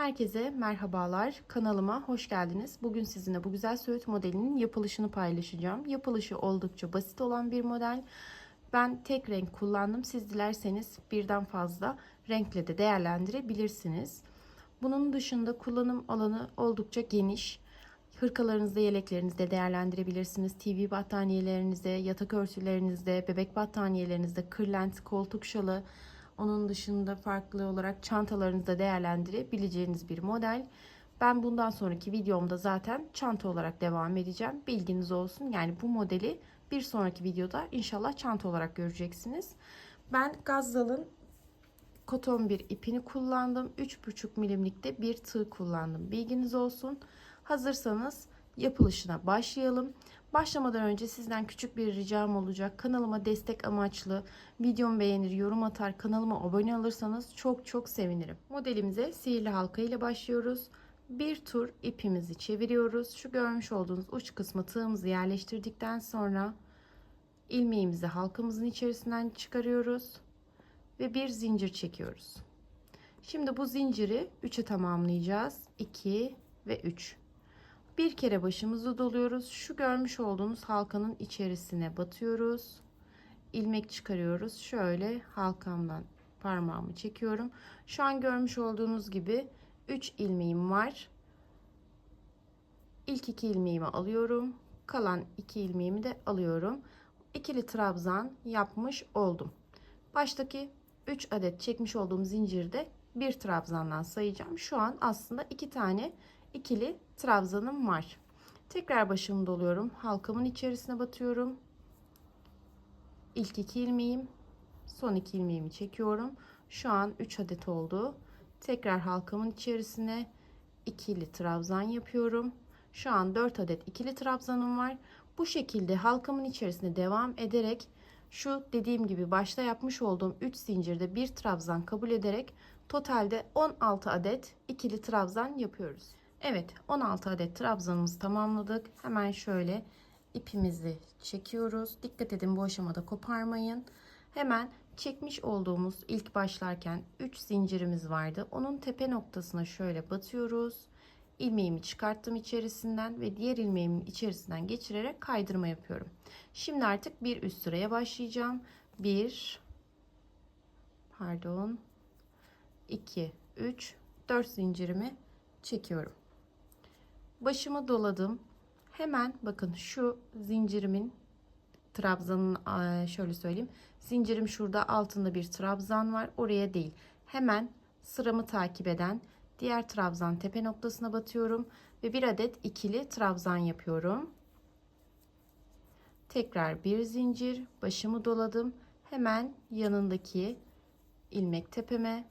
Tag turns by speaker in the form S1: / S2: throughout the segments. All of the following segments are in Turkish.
S1: Herkese merhabalar. Kanalıma hoş geldiniz. Bugün sizinle bu güzel söğüt modelinin yapılışını paylaşacağım. Yapılışı oldukça basit olan bir model. Ben tek renk kullandım. Siz dilerseniz birden fazla renkle de değerlendirebilirsiniz. Bunun dışında kullanım alanı oldukça geniş. Hırkalarınızda, yeleklerinizde değerlendirebilirsiniz. TV battaniyelerinizde, yatak örtülerinizde, bebek battaniyelerinizde, kırlent, koltuk şalı, onun dışında farklı olarak çantalarınızda değerlendirebileceğiniz bir model. Ben bundan sonraki videomda zaten çanta olarak devam edeceğim. Bilginiz olsun. Yani bu modeli bir sonraki videoda inşallah çanta olarak göreceksiniz. Ben Gazzal'ın koton bir ipini kullandım. 3,5 milimlikte bir tığ kullandım. Bilginiz olsun. Hazırsanız yapılışına başlayalım. Başlamadan önce sizden küçük bir ricam olacak. Kanalıma destek amaçlı videomu beğenir, yorum atar, kanalıma abone olursanız çok çok sevinirim. Modelimize sihirli halka ile başlıyoruz. Bir tur ipimizi çeviriyoruz. Şu görmüş olduğunuz uç kısmı tığımızı yerleştirdikten sonra ilmeğimizi halkamızın içerisinden çıkarıyoruz ve bir zincir çekiyoruz. Şimdi bu zinciri 3'e tamamlayacağız. 2 ve 3. Bir kere başımızı doluyoruz. Şu görmüş olduğunuz halkanın içerisine batıyoruz. ilmek çıkarıyoruz. Şöyle halkamdan parmağımı çekiyorum. Şu an görmüş olduğunuz gibi 3 ilmeğim var. İlk iki ilmeğimi alıyorum. Kalan iki ilmeğimi de alıyorum. İkili trabzan yapmış oldum. Baştaki 3 adet çekmiş olduğum zincirde bir trabzandan sayacağım. Şu an aslında iki tane ikili trabzanım var. Tekrar başımı doluyorum. Halkamın içerisine batıyorum. İlk iki ilmeğim, son iki ilmeğimi çekiyorum. Şu an 3 adet oldu. Tekrar halkamın içerisine ikili trabzan yapıyorum. Şu an 4 adet ikili trabzanım var. Bu şekilde halkamın içerisine devam ederek şu dediğim gibi başta yapmış olduğum 3 zincirde bir trabzan kabul ederek totalde 16 adet ikili trabzan yapıyoruz. Evet 16 adet trabzanımızı tamamladık. Hemen şöyle ipimizi çekiyoruz. Dikkat edin bu aşamada koparmayın. Hemen çekmiş olduğumuz ilk başlarken 3 zincirimiz vardı. Onun tepe noktasına şöyle batıyoruz. İlmeğimi çıkarttım içerisinden ve diğer ilmeğimin içerisinden geçirerek kaydırma yapıyorum. Şimdi artık bir üst sıraya başlayacağım. 1 pardon 2 3 4 zincirimi çekiyorum başımı doladım. Hemen bakın şu zincirimin trabzanın şöyle söyleyeyim. Zincirim şurada altında bir trabzan var. Oraya değil. Hemen sıramı takip eden diğer trabzan tepe noktasına batıyorum ve bir adet ikili trabzan yapıyorum. Tekrar bir zincir, başımı doladım. Hemen yanındaki ilmek tepeme.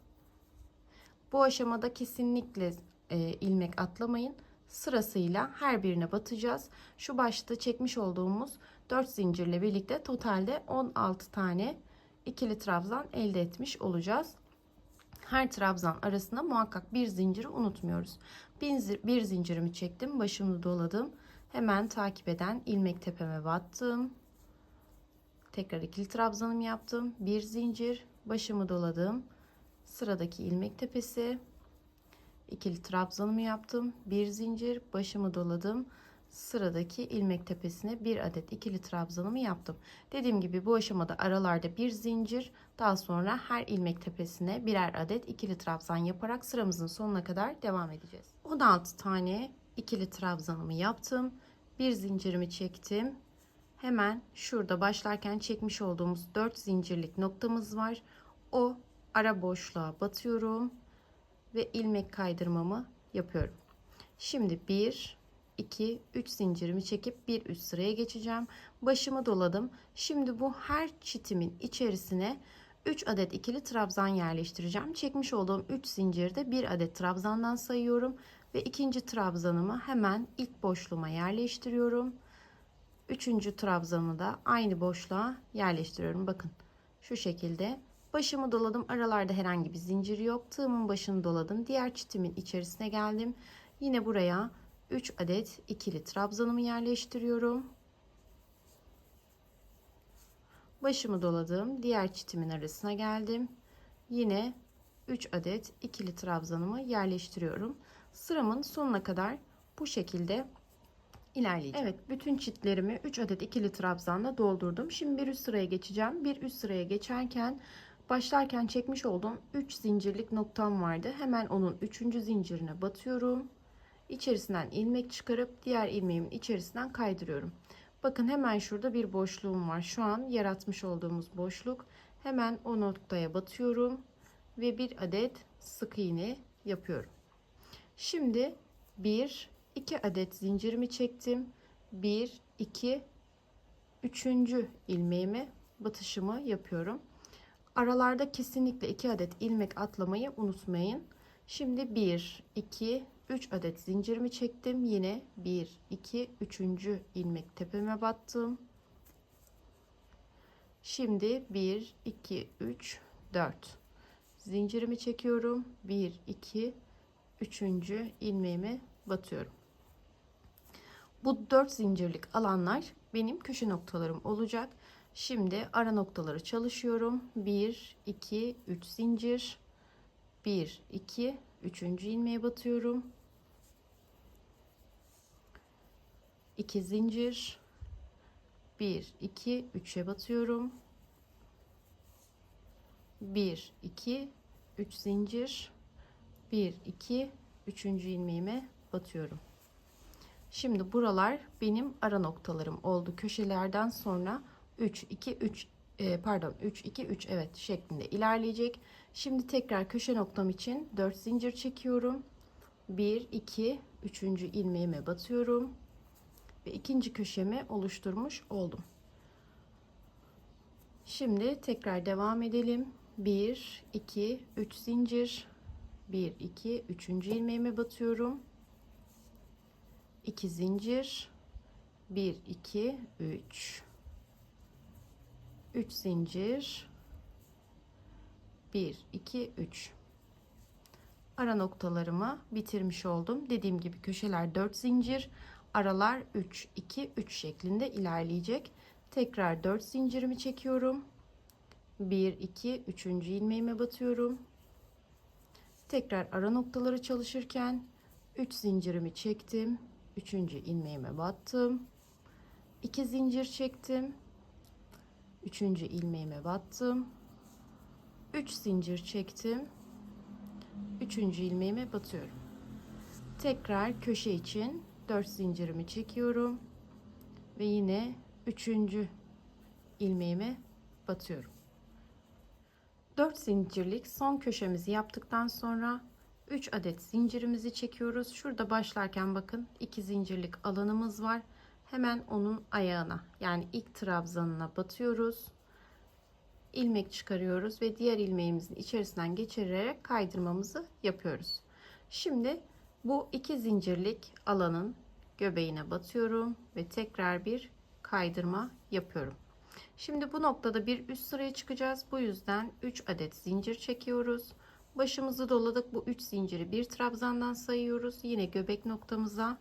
S1: Bu aşamada kesinlikle e, ilmek atlamayın sırasıyla her birine batacağız. Şu başta çekmiş olduğumuz 4 zincirle birlikte totalde 16 tane ikili trabzan elde etmiş olacağız. Her trabzan arasında muhakkak bir zinciri unutmuyoruz. Bir, zincirimi çektim, başımı doladım. Hemen takip eden ilmek tepeme battım. Tekrar ikili trabzanımı yaptım. Bir zincir, başımı doladım. Sıradaki ilmek tepesi ikili trabzanımı yaptım. Bir zincir başımı doladım. Sıradaki ilmek tepesine bir adet ikili trabzanımı yaptım. Dediğim gibi bu aşamada aralarda bir zincir daha sonra her ilmek tepesine birer adet ikili trabzan yaparak sıramızın sonuna kadar devam edeceğiz. 16 tane ikili trabzanımı yaptım. Bir zincirimi çektim. Hemen şurada başlarken çekmiş olduğumuz 4 zincirlik noktamız var. O ara boşluğa batıyorum ve ilmek kaydırmamı yapıyorum. Şimdi 1 2 3 zincirimi çekip bir üst sıraya geçeceğim. Başımı doladım. Şimdi bu her çitimin içerisine 3 adet ikili trabzan yerleştireceğim. Çekmiş olduğum 3 zincirde bir adet trabzandan sayıyorum ve ikinci trabzanımı hemen ilk boşluğuma yerleştiriyorum. Üçüncü trabzanı da aynı boşluğa yerleştiriyorum. Bakın şu şekilde Başımı doladım. Aralarda herhangi bir zincir yok. Tığımın başını doladım. Diğer çitimin içerisine geldim. Yine buraya 3 adet ikili trabzanımı yerleştiriyorum. Başımı doladım. Diğer çitimin arasına geldim. Yine 3 adet ikili trabzanımı yerleştiriyorum. Sıramın sonuna kadar bu şekilde ilerleyeceğim. Evet bütün çitlerimi 3 adet ikili trabzanla doldurdum. Şimdi bir üst sıraya geçeceğim. Bir üst sıraya geçerken başlarken çekmiş olduğum 3 zincirlik noktam vardı. Hemen onun 3. zincirine batıyorum. İçerisinden ilmek çıkarıp diğer ilmeğimin içerisinden kaydırıyorum. Bakın hemen şurada bir boşluğum var. Şu an yaratmış olduğumuz boşluk. Hemen o noktaya batıyorum ve bir adet sık iğne yapıyorum. Şimdi 1 2 adet zincirimi çektim. 1 2 3. ilmeğimi batışımı yapıyorum. Aralarda kesinlikle 2 adet ilmek atlamayı unutmayın. Şimdi 1 2 3 adet zincirimi çektim. Yine 1 2 3. ilmek tepeme battım. Şimdi 1 2 3 4 zincirimi çekiyorum. 1 2 3. ilmeğimi batıyorum. Bu 4 zincirlik alanlar benim köşe noktalarım olacak. Şimdi ara noktaları çalışıyorum. 1 2 3 zincir 1 2 3. ilmeğe batıyorum. 2 zincir 1 2 3'e batıyorum. 1 2 3 zincir 1 2 3. ilmeğime batıyorum. Şimdi buralar benim ara noktalarım oldu. Köşelerden sonra 3 2 3 e, pardon 3 2 3 evet şeklinde ilerleyecek. Şimdi tekrar köşe noktam için 4 zincir çekiyorum. 1 2 3. ilmeğime batıyorum ve ikinci köşemi oluşturmuş oldum. Şimdi tekrar devam edelim. 1 2 3 zincir 1 2 3. ilmeğime batıyorum. 2 zincir 1 2 3 3 zincir 1 2 3 ara noktalarımı bitirmiş oldum. Dediğim gibi köşeler 4 zincir, aralar 3 2 3 şeklinde ilerleyecek. Tekrar 4 zincirimi çekiyorum. 1 2 3. ilmeğime batıyorum. Tekrar ara noktaları çalışırken 3 zincirimi çektim. 3. ilmeğime battım. 2 zincir çektim. 3. ilmeğime battım. 3 zincir çektim. 3. ilmeğime batıyorum. Tekrar köşe için 4 zincirimi çekiyorum ve yine 3. ilmeğime batıyorum. 4 zincirlik son köşemizi yaptıktan sonra 3 adet zincirimizi çekiyoruz. Şurada başlarken bakın 2 zincirlik alanımız var. Hemen onun ayağına yani ilk trabzanına batıyoruz. ilmek çıkarıyoruz ve diğer ilmeğimizin içerisinden geçirerek kaydırmamızı yapıyoruz. Şimdi bu iki zincirlik alanın göbeğine batıyorum ve tekrar bir kaydırma yapıyorum. Şimdi bu noktada bir üst sıraya çıkacağız. Bu yüzden 3 adet zincir çekiyoruz. Başımızı doladık. Bu 3 zinciri bir trabzandan sayıyoruz. Yine göbek noktamıza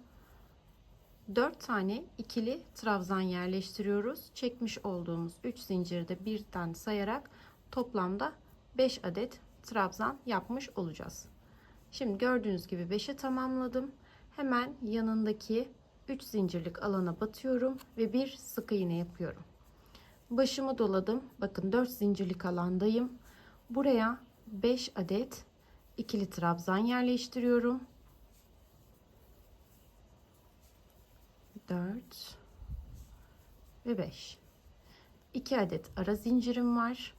S1: 4 tane ikili trabzan yerleştiriyoruz. Çekmiş olduğumuz 3 zinciri de birden sayarak toplamda 5 adet trabzan yapmış olacağız. Şimdi gördüğünüz gibi 5'i tamamladım. Hemen yanındaki 3 zincirlik alana batıyorum ve bir sık iğne yapıyorum. Başımı doladım. Bakın 4 zincirlik alandayım. Buraya 5 adet ikili trabzan yerleştiriyorum. 4 ve 5. 2 adet ara zincirim var.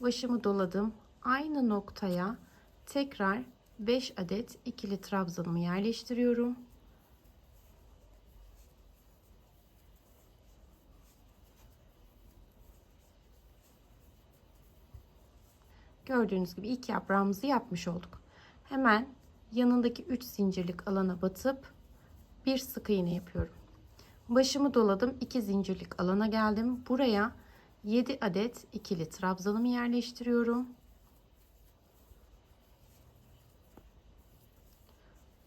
S1: Başımı doladım. Aynı noktaya tekrar 5 adet ikili trabzanımı yerleştiriyorum. Gördüğünüz gibi ilk yaprağımızı yapmış olduk. Hemen yanındaki 3 zincirlik alana batıp bir sık iğne yapıyorum. Başımı doladım. 2 zincirlik alana geldim. Buraya 7 adet ikili trabzanımı yerleştiriyorum.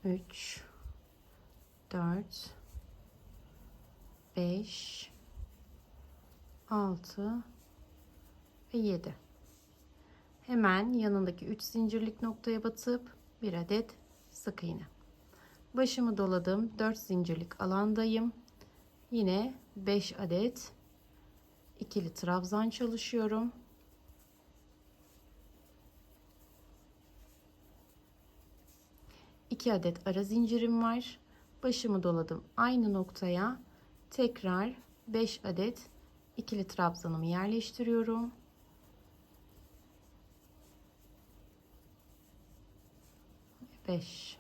S1: 3 4 5 6 ve 7 Hemen yanındaki 3 zincirlik noktaya batıp bir adet sık iğne. Başımı doladım. 4 zincirlik alandayım. Yine 5 adet ikili trabzan çalışıyorum. İki adet ara zincirim var. Başımı doladım. Aynı noktaya tekrar 5 adet ikili trabzanımı yerleştiriyorum. Beş.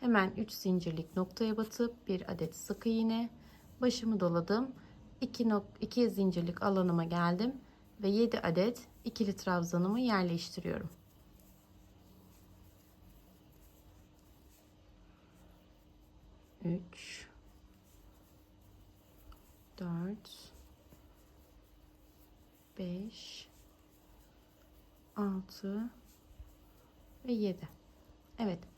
S1: Hemen 3 zincirlik noktaya batıp bir adet sık iğne başımı doladım. 2 2 zincirlik alanıma geldim ve 7 adet ikili trabzanımı yerleştiriyorum. Üç, dört, beş, altı ve yedi. Evet.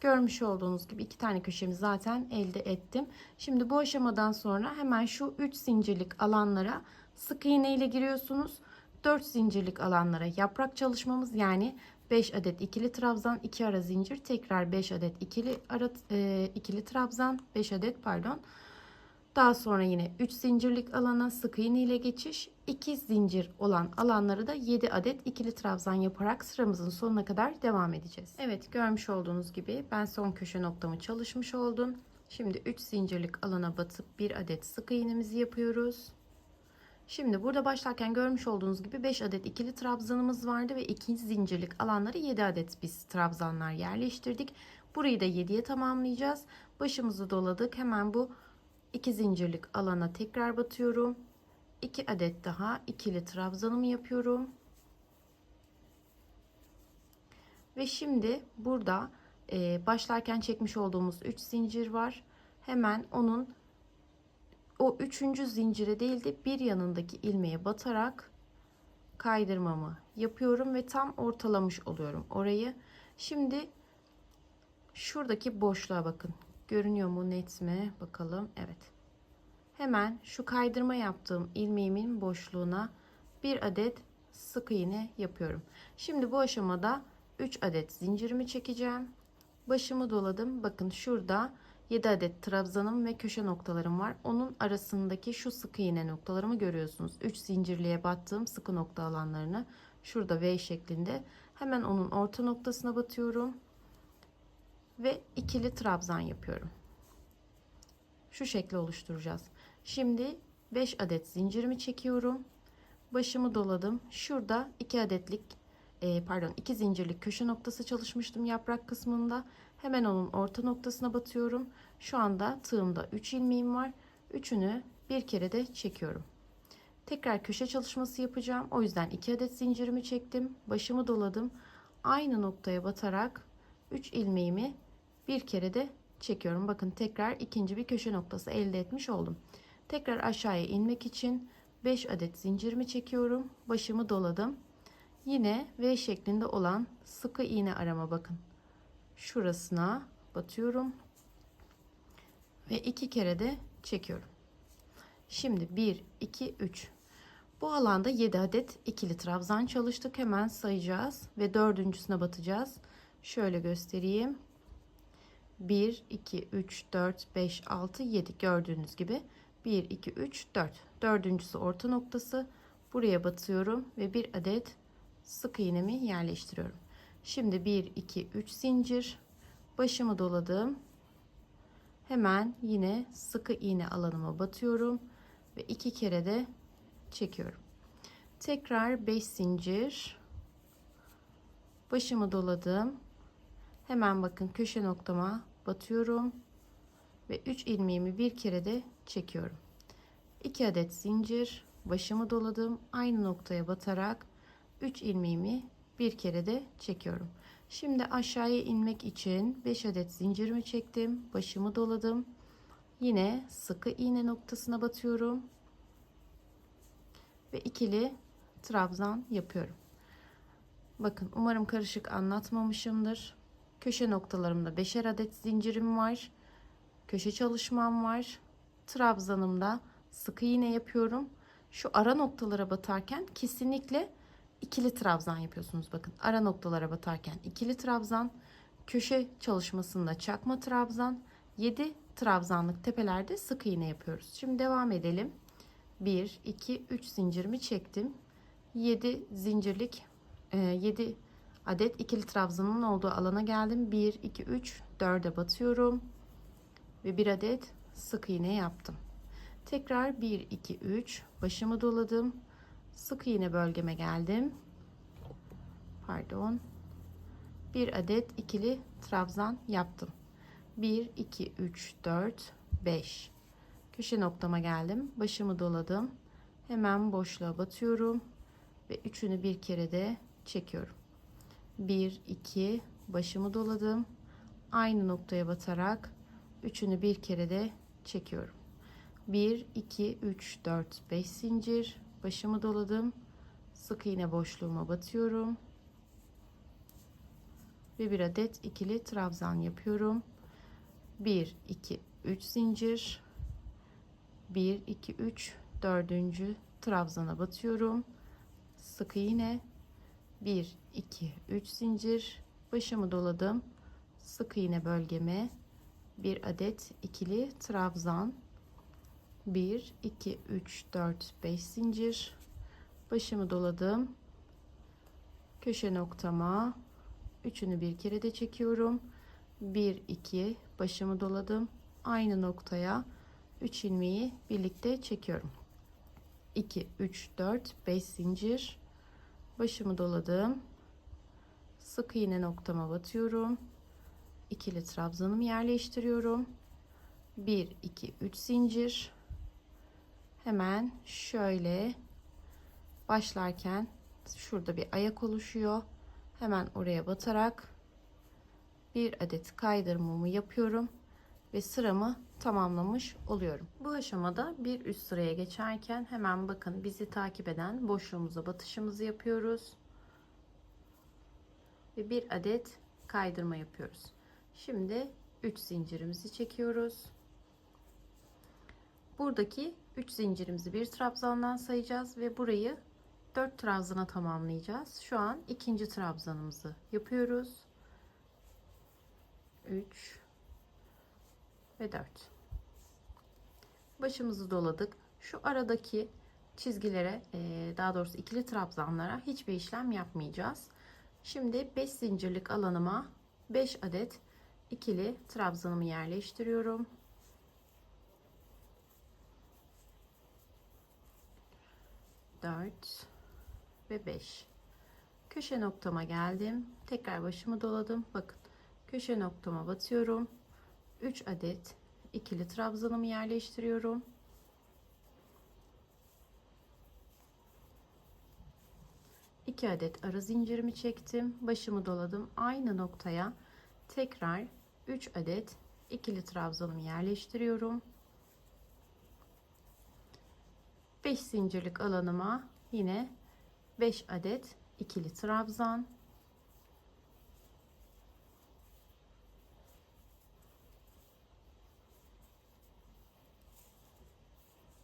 S1: Görmüş olduğunuz gibi iki tane köşemi zaten elde ettim. Şimdi bu aşamadan sonra hemen şu 3 zincirlik alanlara sık iğne ile giriyorsunuz. 4 zincirlik alanlara yaprak çalışmamız yani 5 adet ikili trabzan, 2 ara zincir, tekrar 5 adet ikili ara e, ikili trabzan, 5 adet pardon. Daha sonra yine 3 zincirlik alana sık iğne ile geçiş, 2 zincir olan alanları da 7 adet ikili trabzan yaparak sıramızın sonuna kadar devam edeceğiz. Evet görmüş olduğunuz gibi ben son köşe noktamı çalışmış oldum. Şimdi 3 zincirlik alana batıp bir adet sık iğnemizi yapıyoruz. Şimdi burada başlarken görmüş olduğunuz gibi 5 adet ikili trabzanımız vardı ve 2 zincirlik alanları 7 adet biz trabzanlar yerleştirdik. Burayı da 7'ye tamamlayacağız. Başımızı doladık. Hemen bu 2 zincirlik alana tekrar batıyorum. 2 adet daha ikili trabzanımı yapıyorum. Ve şimdi burada e, başlarken çekmiş olduğumuz 3 zincir var. Hemen onun o üçüncü zincire değil de bir yanındaki ilmeğe batarak kaydırmamı yapıyorum ve tam ortalamış oluyorum orayı. Şimdi şuradaki boşluğa bakın. Görünüyor mu net mi? Bakalım. Evet. Hemen şu kaydırma yaptığım ilmeğimin boşluğuna bir adet sık iğne yapıyorum. Şimdi bu aşamada 3 adet zincirimi çekeceğim. Başımı doladım. Bakın şurada 7 adet trabzanım ve köşe noktalarım var. Onun arasındaki şu sık iğne noktalarımı görüyorsunuz. 3 zincirliğe battığım sıkı nokta alanlarını şurada V şeklinde hemen onun orta noktasına batıyorum ve ikili trabzan yapıyorum. Şu şekli oluşturacağız. Şimdi 5 adet zincirimi çekiyorum. Başımı doladım. Şurada 2 adetlik e, pardon 2 zincirlik köşe noktası çalışmıştım yaprak kısmında. Hemen onun orta noktasına batıyorum. Şu anda tığımda 3 ilmeğim var. Üçünü bir kere de çekiyorum. Tekrar köşe çalışması yapacağım. O yüzden 2 adet zincirimi çektim. Başımı doladım. Aynı noktaya batarak 3 ilmeğimi bir kere de çekiyorum. Bakın tekrar ikinci bir köşe noktası elde etmiş oldum. Tekrar aşağıya inmek için 5 adet zincirimi çekiyorum. Başımı doladım. Yine V şeklinde olan sıkı iğne arama bakın. Şurasına batıyorum. Ve iki kere de çekiyorum. Şimdi 1, 2, 3. Bu alanda 7 adet ikili trabzan çalıştık. Hemen sayacağız ve dördüncüsüne batacağız. Şöyle göstereyim. 1, 2, 3, 4, 5, 6, 7 gördüğünüz gibi 1, 2, 3, 4. Dördüncüsü orta noktası. Buraya batıyorum ve bir adet sık iğnemi yerleştiriyorum. Şimdi 1, 2, 3 zincir. Başımı doladım. Hemen yine sıkı iğne alanıma batıyorum ve iki kere de çekiyorum. Tekrar 5 zincir. Başımı doladım. Hemen bakın köşe noktama batıyorum ve 3 ilmeğimi bir kere de çekiyorum. 2 adet zincir, başımı doladım. Aynı noktaya batarak 3 ilmeğimi bir kere de çekiyorum. Şimdi aşağıya inmek için 5 adet zincirimi çektim. Başımı doladım. Yine sıkı iğne noktasına batıyorum. Ve ikili trabzan yapıyorum. Bakın umarım karışık anlatmamışımdır. Köşe noktalarımda 5'er adet zincirim var. Köşe çalışmam var. Trabzanımda sıkı iğne yapıyorum. Şu ara noktalara batarken kesinlikle ikili trabzan yapıyorsunuz. Bakın ara noktalara batarken ikili trabzan, köşe çalışmasında çakma trabzan, 7 trabzanlık tepelerde sık iğne yapıyoruz. Şimdi devam edelim. 1 2 3 zincirimi çektim. 7 zincirlik 7 adet ikili trabzanın olduğu alana geldim. 1 2 3 4'e batıyorum ve bir adet sık iğne yaptım. Tekrar 1 2 3 başımı doladım. Sık iğne bölgeme geldim. Pardon. Bir adet ikili trabzan yaptım. 1 2 3 4 5 köşe noktama geldim. Başımı doladım. Hemen boşluğa batıyorum ve üçünü bir kere de çekiyorum. 1 2 başımı doladım. Aynı noktaya batarak üçünü bir kere de çekiyorum. 1 2 3 4 5 zincir başımı doladım. Sık iğne boşluğuma batıyorum. Ve bir adet ikili trabzan yapıyorum. 1 2 3 zincir 1 2 3 dördüncü trabzana batıyorum. Sık iğne 1 2 3 zincir. Başımı doladım. Sık iğne bölgeme. Bir adet ikili trabzan. 1 2 3 4 5 zincir. Başımı doladım. Köşe noktama. Üçünü bir kere de çekiyorum. 1 2 başımı doladım. Aynı noktaya 3 ilmeği birlikte çekiyorum. 2 3 4 5 zincir başımı doladım. Sık iğne noktama batıyorum. İkili trabzanımı yerleştiriyorum. 1 2 3 zincir. Hemen şöyle başlarken şurada bir ayak oluşuyor. Hemen oraya batarak bir adet kaydırmamı yapıyorum ve sıramı tamamlamış oluyorum. Bu aşamada bir üst sıraya geçerken hemen bakın bizi takip eden boşluğumuza batışımızı yapıyoruz. Ve bir adet kaydırma yapıyoruz. Şimdi 3 zincirimizi çekiyoruz. Buradaki 3 zincirimizi bir trabzandan sayacağız ve burayı 4 trabzana tamamlayacağız. Şu an ikinci trabzanımızı yapıyoruz. 3 ve 4. Başımızı doladık. Şu aradaki çizgilere daha doğrusu ikili trabzanlara hiçbir işlem yapmayacağız. Şimdi 5 zincirlik alanıma 5 adet ikili trabzanımı yerleştiriyorum. 4 ve 5 köşe noktama geldim tekrar başımı doladım bakın köşe noktama batıyorum 3 adet ikili trabzanımı yerleştiriyorum. İki adet ara zincirimi çektim. Başımı doladım. Aynı noktaya tekrar 3 adet ikili trabzanımı yerleştiriyorum. 5 zincirlik alanıma yine 5 adet ikili trabzan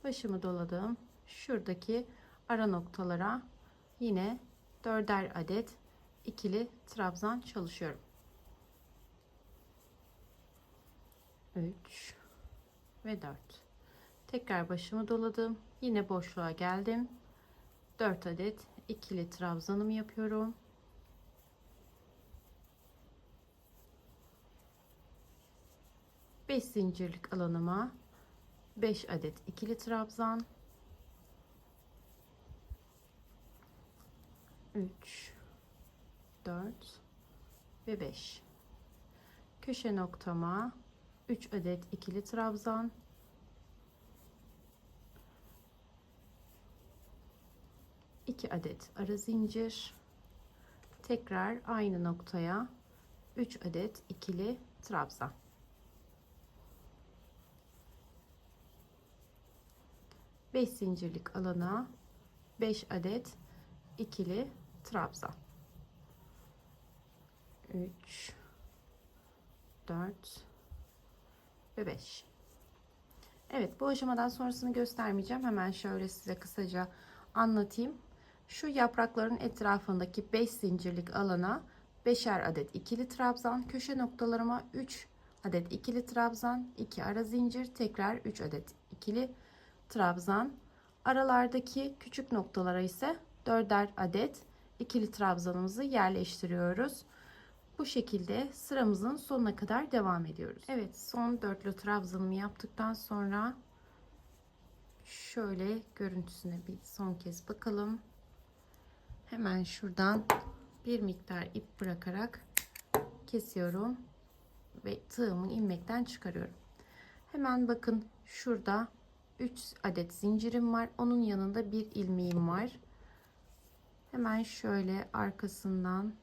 S1: başımı doladım. Şuradaki ara noktalara yine dörder adet ikili trabzan çalışıyorum. 3 ve 4 tekrar başımı doladım. Yine boşluğa geldim. 4 adet ikili trabzanımı yapıyorum. Beş zincirlik alanıma 5 adet ikili trabzan. 3 4 ve 5 köşe noktama 3 adet ikili trabzan. 2 adet ara zincir. Tekrar aynı noktaya 3 adet ikili trabzan Beş zincirlik alana 5 adet ikili trabzan. 3 4 ve 5 Evet bu aşamadan sonrasını göstermeyeceğim. Hemen şöyle size kısaca anlatayım. Şu yaprakların etrafındaki 5 zincirlik alana 5'er adet ikili trabzan, köşe noktalarıma 3 adet ikili trabzan, 2 ara zincir, tekrar 3 adet ikili trabzan. Aralardaki küçük noktalara ise 4'er adet ikili trabzanımızı yerleştiriyoruz. Bu şekilde sıramızın sonuna kadar devam ediyoruz. Evet son dörtlü trabzanımı yaptıktan sonra şöyle görüntüsüne bir son kez bakalım. Hemen şuradan bir miktar ip bırakarak kesiyorum ve tığımı ilmekten çıkarıyorum. Hemen bakın şurada 3 adet zincirim var. Onun yanında bir ilmeğim var. Hemen şöyle arkasından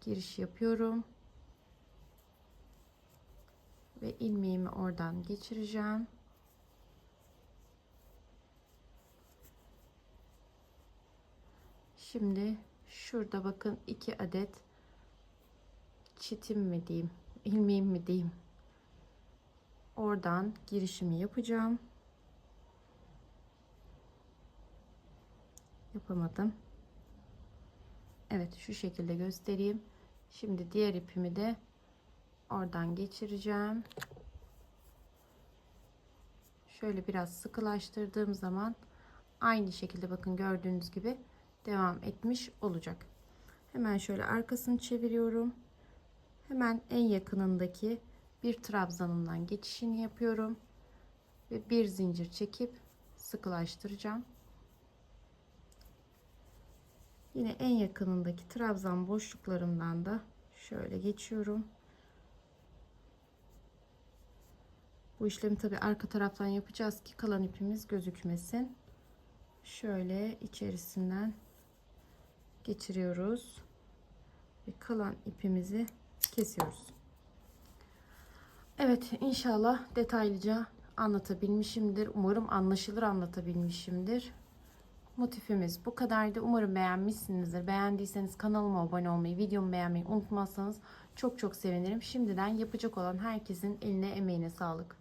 S1: giriş yapıyorum. Ve ilmeğimi oradan geçireceğim. Şimdi şurada bakın iki adet çitim mi diyeyim, ilmeğim mi diyeyim. Oradan girişimi yapacağım. Yapamadım. Evet şu şekilde göstereyim. Şimdi diğer ipimi de oradan geçireceğim. Şöyle biraz sıkılaştırdığım zaman aynı şekilde bakın gördüğünüz gibi devam etmiş olacak. Hemen şöyle arkasını çeviriyorum. Hemen en yakınındaki bir trabzanımdan geçişini yapıyorum ve bir zincir çekip sıkılaştıracağım. Yine en yakınındaki trabzan boşluklarından da şöyle geçiyorum. Bu işlemi tabi arka taraftan yapacağız ki kalan ipimiz gözükmesin. Şöyle içerisinden geçiriyoruz ve kalan ipimizi kesiyoruz. Evet inşallah detaylıca anlatabilmişimdir. Umarım anlaşılır anlatabilmişimdir. Motifimiz bu kadardı. Umarım beğenmişsinizdir. Beğendiyseniz kanalıma abone olmayı, videomu beğenmeyi unutmazsanız çok çok sevinirim. Şimdiden yapacak olan herkesin eline emeğine sağlık.